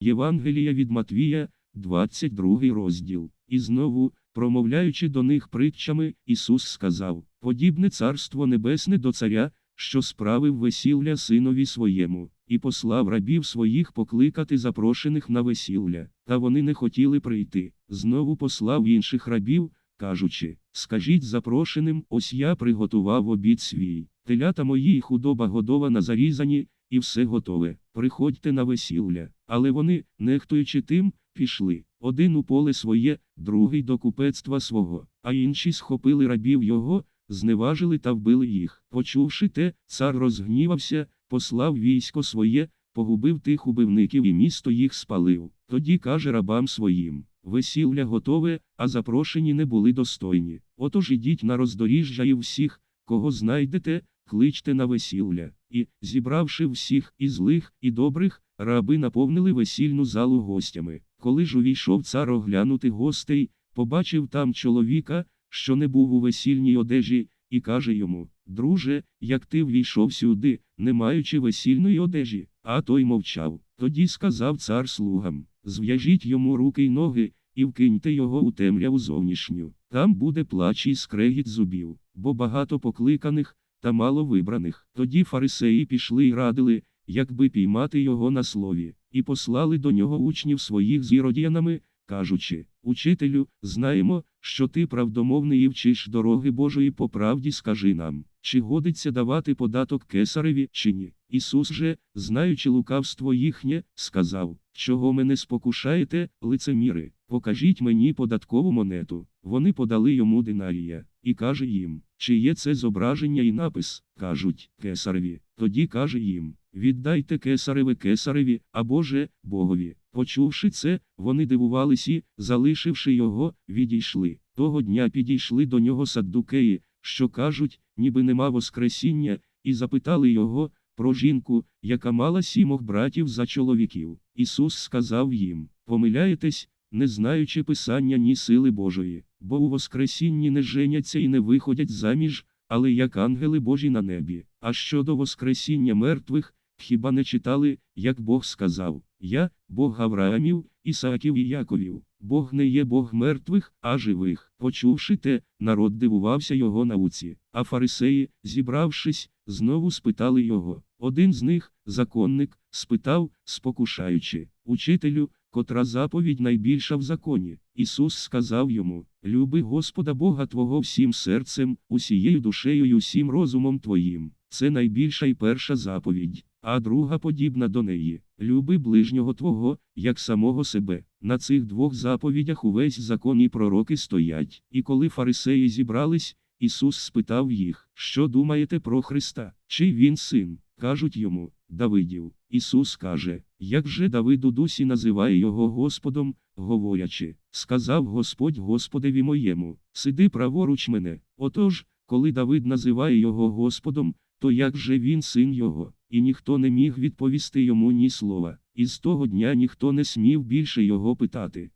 Євангелія від Матвія, 22 розділ. І знову, промовляючи до них притчами, Ісус сказав: Подібне царство небесне до царя, що справив весілля синові своєму, і послав рабів своїх покликати запрошених на весілля, та вони не хотіли прийти. Знову послав інших рабів, кажучи: Скажіть запрошеним, ось я приготував обід свій, телята мої і худоба годована зарізані, і все готове. Приходьте на весілля. Але вони, нехтуючи тим, пішли. Один у поле своє, другий до купецтва свого, а інші схопили рабів його, зневажили та вбили їх. Почувши те, цар розгнівався, послав військо своє, погубив тих убивників і місто їх спалив. Тоді каже рабам своїм: Весілля готове, а запрошені не були достойні. Отож ідіть на роздоріжжя і всіх, кого знайдете, кличте на весілля. І, зібравши всіх і злих, і добрих, раби наповнили весільну залу гостями. Коли ж увійшов цар оглянути гостей, побачив там чоловіка, що не був у весільній одежі, і каже йому: Друже, як ти ввійшов сюди, не маючи весільної одежі, а той мовчав. Тоді сказав цар слугам: Зв'яжіть йому руки й ноги, і вкиньте його у темряву зовнішню. Там буде плач і скрегіт зубів, бо багато покликаних та мало вибраних. Тоді фарисеї пішли й радили, якби піймати його на слові, і послали до нього учнів своїх з іродіянами, кажучи: Учителю, знаємо, що ти правдомовний і вчиш дороги Божої по правді скажи нам, чи годиться давати податок кесареві, чи ні. Ісус же, знаючи лукавство їхнє, сказав: Чого мене спокушаєте, лицеміри, покажіть мені податкову монету. Вони подали йому динарія, і каже їм, чи є це зображення і напис, кажуть, кесареві. Тоді каже їм: Віддайте кесареве кесареві, або же, Богові. Почувши це, вони дивувались і, залишивши його, відійшли. Того дня підійшли до нього саддукеї, що кажуть, ніби нема Воскресіння, і запитали його про жінку, яка мала сімох братів за чоловіків. Ісус сказав їм: Помиляєтесь, не знаючи Писання ні сили Божої, бо у Воскресінні не женяться і не виходять заміж, але як ангели Божі на небі. А щодо Воскресіння мертвих, хіба не читали, як Бог сказав: Я, Бог Авраамів, Ісааків і Яковів. Бог не є Бог мертвих, а живих. Почувши те, народ дивувався його науці. А фарисеї, зібравшись, знову спитали його. Один з них, законник, спитав, спокушаючи, Учителю, котра заповідь найбільша в законі. Ісус сказав йому: Люби Господа Бога Твого всім серцем, усією душею й усім розумом Твоїм. Це найбільша і перша заповідь, а друга подібна до неї. Люби ближнього Твого, як самого себе. На цих двох заповідях увесь закон і пророки стоять. І коли фарисеї зібрались, Ісус спитав їх, що думаєте про Христа, чи він син? Кажуть йому, Давидів. Ісус каже, як же Давид у дусі називає його Господом, говорячи, сказав Господь Господеві моєму, сиди праворуч мене. Отож, коли Давид називає його Господом, то як же він син його, і ніхто не міг відповісти йому ні слова, і з того дня ніхто не смів більше його питати.